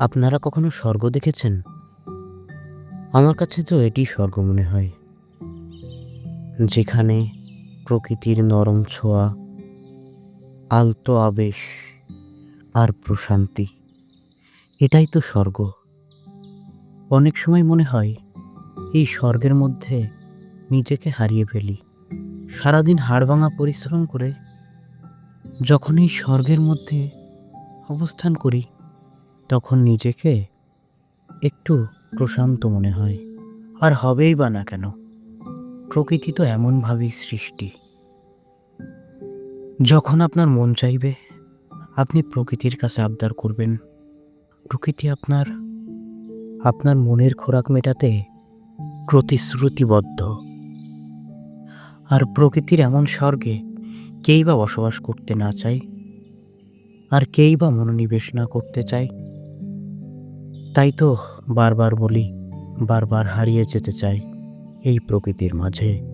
আপনারা কখনো স্বর্গ দেখেছেন? আমার কাছে তো এটি স্বর্গ মনে হয়। যেখানে প্রকৃতির নরম ছোঁয়া, আলতো আবেশ আর প্রশান্তি, এটাই তো স্বর্গ। অনেক সময় মনে হয়, এই স্বর্গের মধ্যে নিজেকে হারিয়ে ফেলি। সারাদিন হাড়ভাঙা পরিশ্রম করে যখন এই স্বর্গের মধ্যে অবস্থান করি তখন নিজেকে একটু প্রশান্ত মনে হয়। আর হবেই বা না কেন? প্রকৃতি তো এমনভাবেই সৃষ্টি। যখন আপনার মন চাইবে, আপনি প্রকৃতির কাছে আবদার করবেন। প্রকৃতি আপনার আপনার মনের খোরাক মেটাতে প্রতিশ্রুতিবদ্ধ। আর প্রকৃতির এমন স্বর্গে কেই বা বসবাস করতে না চায়, আর কেই বা মনোনিবেশ না করতে চায় তাই তো বারবার বলি বারবার হারিয়ে যেতে চাই এই প্রকৃতির মাঝে।